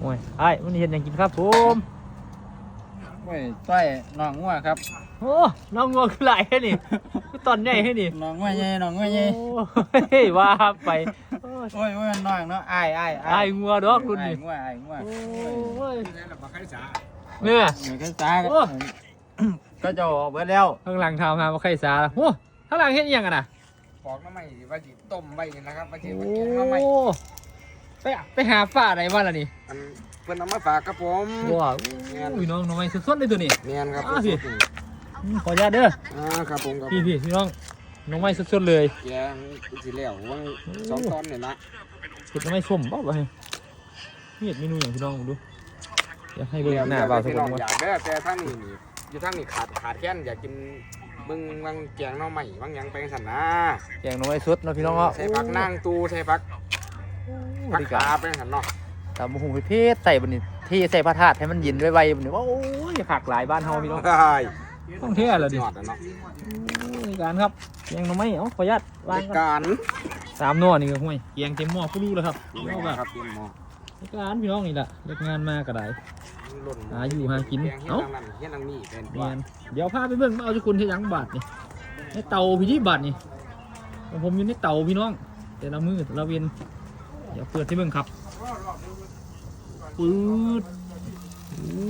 โอ้ยไอ้ายมันเห็นอย่างกินครับผมโอ้ยต้อยน้องงัวครับ โอ้น้องงัวคือหลายแค่นี่คือตอนใหญ่แค่นี่น้องงัวใหญ่น้องงัวใหญ่โอ้ยว่าไปโอ้ยโอ้ยโอ้ยมันน้องเนาะอ้ายอ้ายไอ้ายงัวดอกรุ่นอ้ายนี่งัวอ้ายงัวโอ้ยนี่แหละบักไข่สาเนี่ย เหมือนกันตากันโอ้ ก็จะออกไปแล้วข้างหลังทำมาว่าใครสาละโอ้ข้างหลังเห็นอหยังกันนะปอกน้ำใหม่ว่าจิต้มไว้นี่นะครับว่าจิโอ้มาแกงน้ำใหม่ ไปไปหาฝ้าอะไรวะล่ะนี่อันเพิ่นเอามาฝากครับผมว้าวอุ้ยน้องน้องไม่สดๆเลยตัวนี้เนียนครับอ้าวสิอืมขออนุญาตเด้ออ่าครับผมครับพี่พี่พี่น้องน้องไม่สดๆเลยแกงสิแล้วว่างสองตอนเนี่ยนะเห็ดน้องไม่ส้มเปล่าวะนี่เห็ดเมนูอย่างพี่น้องผมดูอยากให้เบิ่งหน้าเปล่าสักพี่คน้องนอยากเด้อแต่ท่านนี่นี่อยู่ท่านนี่ขาดขาดแค้นอยากกินเบิ่งวางแกงหน้ำใหม่วางหยังไปสั่นนะอย่างน้องไม่สดเนาะพี่น้องเนาะใส่ผักนั่งตูใส่ผัก ผักดีกขาว่าไปสั่นเนาะตามหูไปเพศใส่บนนี้ที่ใส่พระธาตุให้มันเย็นไวๆบนนี้ว่าโอ้ยผักหลายบ้านเฮาพี่น้องได้ต้องเท่แล้วดิยอดอะเนาะนี่การครับเกียงหน้องไม้เอ้าขออนุญาตวางในก่อนการสามหนอนี่ก็ห่วยเกียงเต็มหม้อผู้รู้แล้วครับพี่น้องแบบครับพี่หมอในการพี่น้องนี่แหละเลิกงานมาก็ได้หล่นหาอยู่หากินแกงเฮี้ยเอ้านางนั่นเฮี้ยนางนี่เป็นเมียนเดี๋ยวพาไปเบิ่งเอาจุกุลที่ยังบาทนี่ในเตาพี่ที่บาทนี่ของผมอยู่ในเตาพี่น้องแต่ละมือแต่ละเวียน เดี๋ยวเปิดให้เบิ่งครับปืดโอ้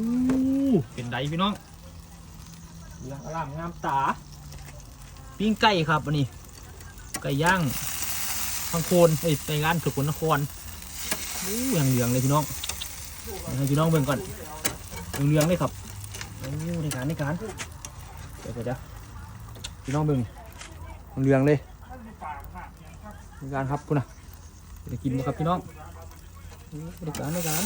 เป็นไดพี่น้องเหลืองอร่ามงามตา ปิ้งไก่ครับอันนี้ ไก่ย่างพังโคนเอ้ยไก่ย่างสกลนครโอ้ยังเหลืองเลยพี่น้องเดี๋ยวให้พี่น้องเบิ่งก่อนเหลืองๆเลยครับโอ้ในการในการเดี๋ยวเดี๋ยวพี่น้องเบิ่งเหลืองเลยในการครับคุณน่ะ จะกินบ่ครับพี่น้องโอ้ในการในการ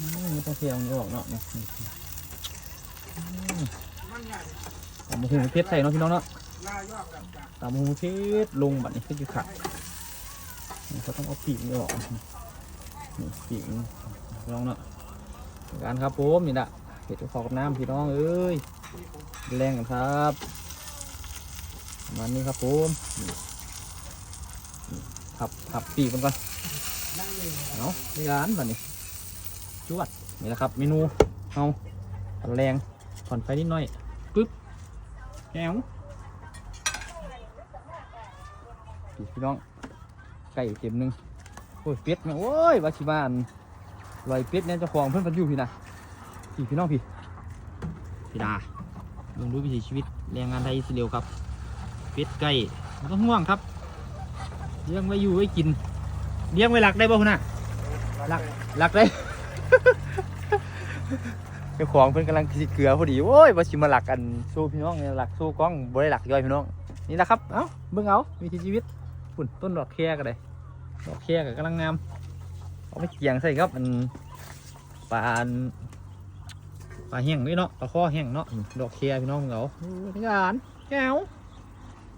มไม่ต้องเสียงออกเนาะตำมะฮุงเพชรใส่เนาะพี่น้องเนาะตำมะฮุงเพชรลงแบัดนี้ก็จะขาดเขาต้องเอาปีกนี่ออกนี่ปีกพี่น้องเนาะการครับผมนี่แหละเห็ดขอกับน้ำพี่น้องเอ้ยแรงกันครับประมาณนี้ครับผม ขับขับปีกมันก่อนเอาในร้านแบบนี้จวดนี่แหละครับ เมนูเอาผัดแรงผ่อนไฟนิดหน่อยปึ๊บแก้วพี่พี่น้องไก่เต็มหนึ่งโอ้ยเป็ดเนี่ยโอ้ยวาชิบานลอยเป็ดเนี่ยเจ้าของเพื่อนเพันอยู่พี่นะพี่พี่น้องพี่พี่ดาลงดูวิถีชีวิตแรงงานไทยอิสราเอลครับเป็ดไก่ต้องห่วงครับ เลี้ยงไว้อยู่ไว้กินเลี้ยงไว้หลักได้ป่ะคุณน่ะหลักหลักได้เจ้าของเพิ่นกำลังคิดเกลือพอดีโอ้ยว่าสิมาหลักกันสู้พี่น้องเนี่ยหลักสู้กล้องบ่ได้หลักย่อยพี่น้องนี่แหละครับเอ้าเบิ่งเอาวิถีชีวิตฝุ่นต้นดอกแคก็ได้ดอกแคก็กำลังงามเอาไปเกียงใส่ครับอันปลานปลาแห้งด้วยเนาะปลาข้อแห้งเนาะดอกเคลียร์พี่น้องเหงาโอ้ยงานแก้ว